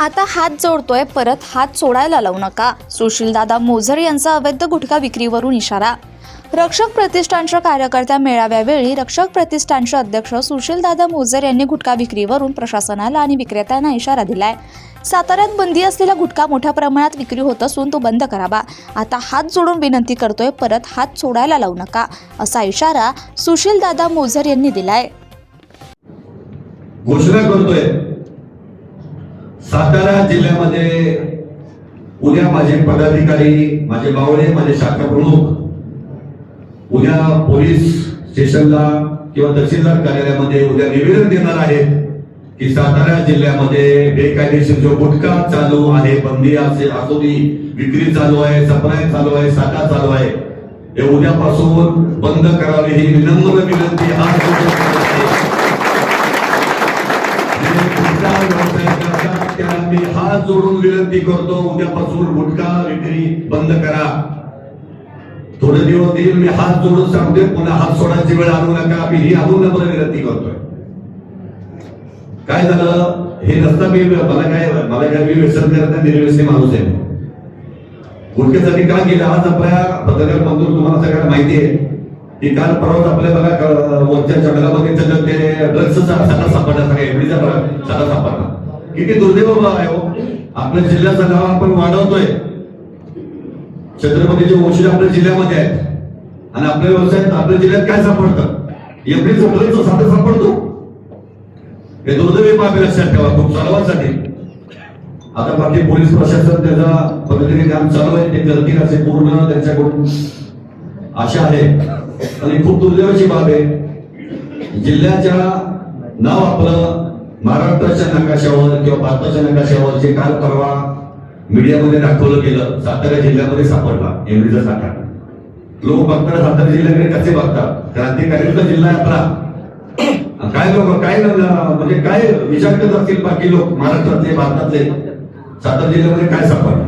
आता हात जोडतोय परत हात सोडायला लावू नका. सुशीलदादा मोझर यांचा अवैध गुटखा विक्रीवरून इशारा. रक्षक प्रतिष्ठानच्या कार्यकर्त्या मेळाव्यावेळी रक्षक प्रतिष्ठानचे अध्यक्ष सुशीलदादा मोझर यांनी गुटखा विक्रीवरून प्रशासनाला आणि विक्रेत्यांना इशारा दिलाय. साताऱ्यात बंदी असलेला गुटखा मोठ्या प्रमाणात विक्री होत असून तो बंद करावा. आता हात जोडून विनंती करतोय परत हात सोडायला लावू नका असा इशारा सुशीलदादा मोझर यांनी दिलाय. घोषणा करतोय. सातारा जिल्ह्यामध्ये उद्या माझे पदाधिकारी माझे बावळे माझे शाखा प्रमुख उद्या पोलीस स्टेशनला किंवा तहसीलदार कार्यालयामध्ये उद्या निवेदन देणार आहेत की सातारा जिल्ह्यामध्ये बेकायदेशीर जो गुटखा चालू आहे बंदी असे असो ती विक्री चालू आहे सप्लाय चालू आहे साठा चालू आहे हे उद्यापासून बंद करावे ही विनम्र विनंती हा व्यवसाय करतात मी हात जोडून विनंती करतो उद्यापासून गुटखा विक्री बंद करा. थोडे दिवस देईल मी हात जोडून सांगते पुन्हा हात सोडायची वेळ आणू नका मी ही आणू नका विनंती करतोय. काय झालं? हे नसता मी मला काय मला काय मी व्यसन करत नाही निर्व्यसनी माणूस आहे. गुटख्यासाठी का गेला आज आपल्या पत्रकार बंधू तुम्हाला सगळ्यांना माहिती आहे की काल परवाच आपल्या बघा वरच्या जंगलामध्ये त्याचं ते ड्रग्सचा सगळा सापडला सगळ्या एवढीचा सगळा सापडला. किती दुर्दैव बाब आहे हो. आपल्या जिल्ह्याचं नाव आपण वाढवतोय. छत्रपतीचे वंशज आपल्या जिल्ह्यामध्ये आहेत. आणि आपल्या व्यवसायात आपल्या जिल्ह्यात काय सापडतं? एवढीच ड्रग्सचा साधं सापडतो. हे दुर्दैवी बाब लक्षात ठेवा. खूप सर्वांसाठी आता बाकी पोलीस प्रशासन त्याचा पद्धतीने काम चालू आहे. ते करतील असे पूर्ण त्यांच्याकडून आशा आहे. आणि खूप दुर्दैवाची बाब आहे. जिल्ह्याच्या नाव आपलं महाराष्ट्राच्या नकाशावर किंवा भारताच्या नकाशावर जे काल परवा मीडियामध्ये दाखवलं गेलं सातारा जिल्ह्यामध्ये सापडला एमडीचा साठा. लोक बघतात सातारा जिल्ह्याकडे कसे बघतात? क्रांतिकारीचा जिल्हा आपला. काय लोक काय म्हणजे काय विचार करत असतील बाकी लोक महाराष्ट्रातले भारतातले? सातारा जिल्ह्यामध्ये काय सापडलं?